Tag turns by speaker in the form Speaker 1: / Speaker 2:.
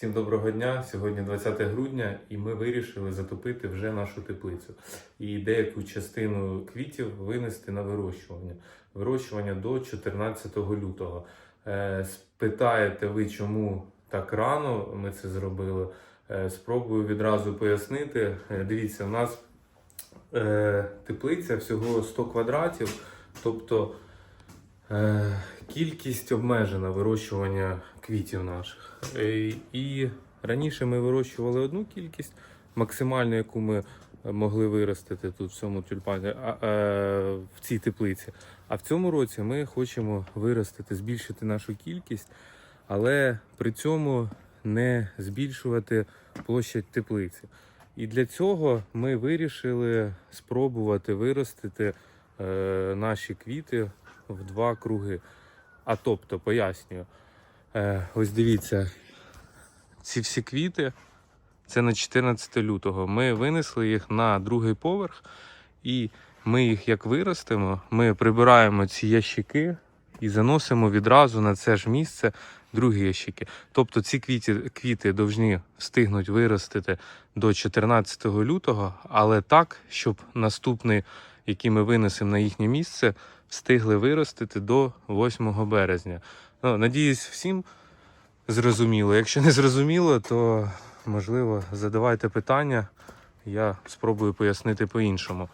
Speaker 1: Всім доброго дня. Сьогодні 20 грудня, і ми вирішили затопити вже нашу теплицю і деяку частину квітів винести на вирощування. Вирощування до 14 лютого. Е, Спитаєте ви, чому так рано ми це зробили? Е, Спробую відразу пояснити. Е, Дивіться, у нас теплиця всього 100 квадратів, тобто кількість обмежена вирощування квітів наших. Е, І раніше ми вирощували одну кількість, максимальну, яку ми могли виростити тут в цьому тюльпані, е, в цій теплиці. А в цьому році ми хочемо виростити, збільшити нашу кількість, але при цьому не збільшувати площадь теплиці. І для цього ми вирішили спробувати виростити е, наші квіти в два круги. А тобто, пояснюю, е, ось дивіться, ці всі квіти це на 14 лютого. Ми винесли їх на другий поверх, і ми їх як виростимо, ми прибираємо ці ящики і заносимо відразу на це ж місце другі ящики. Тобто ці квіти, квіти повинні встигнуть виростити до 14 лютого, але так, щоб наступний, який ми винесемо на їхнє місце, встигли виростити до 8 березня. Ну, надіюсь, всім зрозуміло. Якщо не зрозуміло, то можливо задавайте питання. Я спробую пояснити по-іншому.